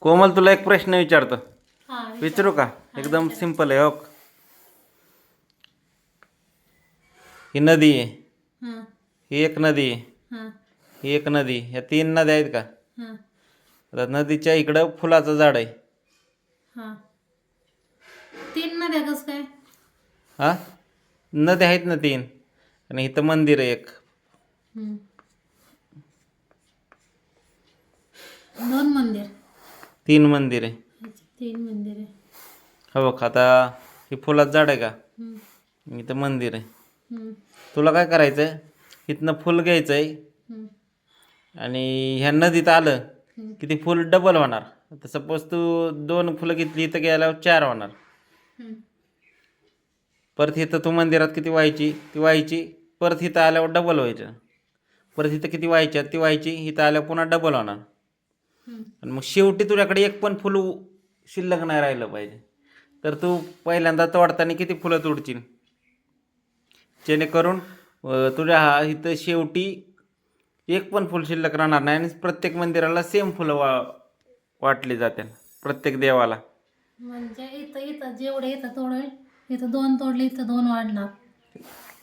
कोमल तुला एक प्रश्न विचारतो. हा विचारू. का? एकदम सिंपल आहे हो. ही नदी आहे. हा. एक नदी आहे. हा. एक नदी ह्या तीन नद्या आहेत का? हा. आता नदीच्या इकडं फुलाचं झाड आहे. हा. तीन नद्या कस काय? हा? नद्या आहेत ना तीन. आणि इथं मंदिर आहे एक. दोन मंदिर. तीन मंदिर आहे. तीन मंदिर आहे. हो बघ आता हे फुलाचं झाड आहे का? हम्म. इथं मंदिर आहे. हम्म. तुला काय करायचं आहे इथनं फुल घ्यायचं आहे हम्म. आणि ह्या नदीत आलं हम्म. की ते फुल डबल होणार. आता सपोज तू दोन फुलं घेतली इथं गेल्यावर चार होणार. हम्म. परत इथं तू मंदिरात किती व्हायची? ती व्हायची. परत इथं आल्यावर डबल व्हायचं. परत इथं किती व्हायच्या? ती व्हायची. इथं आल्यावर पुन्हा डबल होणार. आणि मग शेवटी तुझ्याकडे एक पण फुल शिल्लक नाही राहिलं पाहिजे. तर तू पहिल्यांदा तोडताना किती फुलं तोडशील? जेणेकरून तुझ्या हा इथं शेवटी एक पण फुल शिल्लक राहणार नाही आणि प्रत्येक मंदिराला सेम फुलं वा वाटली जाते प्रत्येक देवाला. म्हणजे इथं इथं जेवढे इथं तोडेल इथं दोन तोडले इथं दोन वाढणार.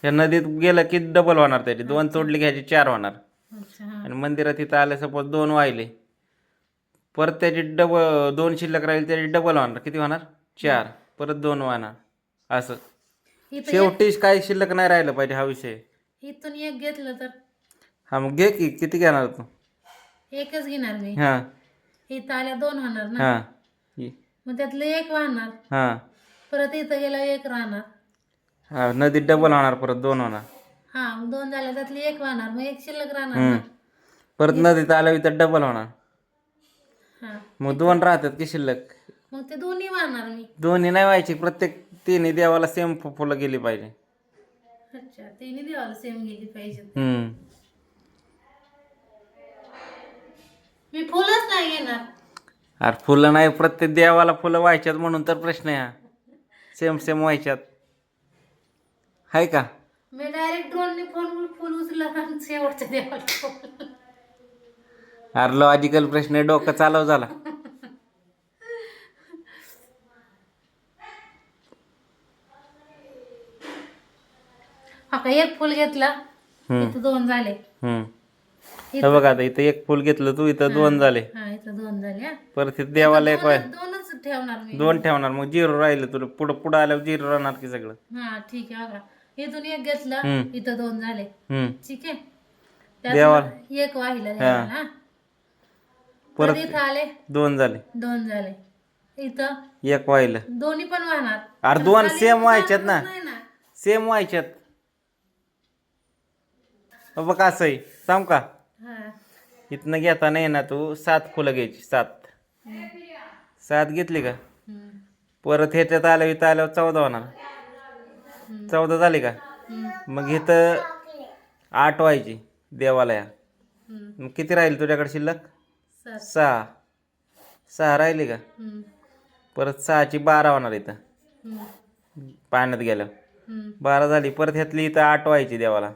या नदीत गेलं की डबल होणार त्याची. दोन तोडली घ्यायची चार होणार. आणि मंदिरात इथं आले सपोज दोन वाहिले. परत त्याची डबल दोन शिल्लक राहील त्याची डबल होणार किती होणार? चार. परत दोन होणार असं. शेवटी काही शिल्लक नाही राहिलं पाहिजे हा विषय. इथून एक घेतलं तर? हा मग घे की. किती घेणार तू? एकच घेणार मी. हां. इथं आल्या दोन होणार ना? हां. मग त्यातलं एक वाहणार. हां. परत इथं गेला एक राहणार. हा नदीत डबल होणार परत दोन होणार. हा मग दोन झाल्या त्यातली एक वाहणार. मग एक शिल्लक राहणार. ना? परत नदीत आल्यावर इथं डबल होणार. मग दोन राहतात की शिल्लक? मग ते दोन्ही वाहणार मी. दोन्ही नाही व्हायची प्रत्येक तिन्ही देवाला सेम फुलं गेली पाहिजे. अच्छा तिन्ही देवाला सेम गेली पाहिजे. हम्म. मी फुलच नाही घेणार. अरे फुलं नाही प्रत्येक देवाला फुलं व्हायच्यात म्हणून तर प्रश्न आहे हा. सेम सेम व्हायच्यात. आहे का? मी डायरेक्ट ड्रोनने फोन फुल उचलला आणि शेवटच्या देवाला फुल. अरे लॉजिकल प्रश्न डोकं चालव झाला हा एक फुल घेतला? इथं दोन झाले. हम्म. हे बघ आता इथं एक फुल घेतलं तू इथं दोन झाले. हा इथं दोन झाले हा. परत इथं देवाला एक वाय दोनच ठेवणार मी. दोन ठेवणार मग झिरो राहिलं तुला. पुढं पुढं आल्यावर झिरो राहणार की सगळं. हा ठीक आहे बघा. इथून एक घेतलं हम्म. इथं दोन झाले. हम्म. ठीक आहे. देवाला. एक वाहिलं हा. परत इथं आले? दोन झाले. दोन झाले. इथं? एक व्हायलं. दोन्ही पण वाहणार. अरे दोन सेम व्हायच्यात ना. नाही ना. सेम व्हायच्यात. बघ असं आहे? सांग का? हा. इथनं घेताना आहे ना तू सात फुलं घ्यायची सात. सात घेतली का? हम्म. परत ह्याच्यात आलं इथं आल्यावर चौदा होणार. चौदा झाली का? हम्म. मग इथं आठ व्हायची देवाला या हम्म. मग किती राहील तुझ्याकडे शिल्लक. सहा. सहा. राहिली का. परत सहाची बारा होणार इथं. पाण्यात हम्म. बारा झाली परत ह्यातली इथं आठ व्हायची देवाला.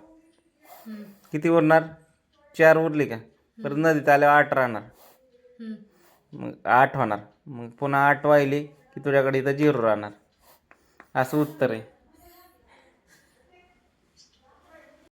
किती उरणार? चार उरली का? परत नदीत आल्यावर आठ राहणार. मग आठ होणार. मग पुन्हा आठ वाहिली की तुझ्याकडे इथं झिरो राहणार. असं उत्तर आहे.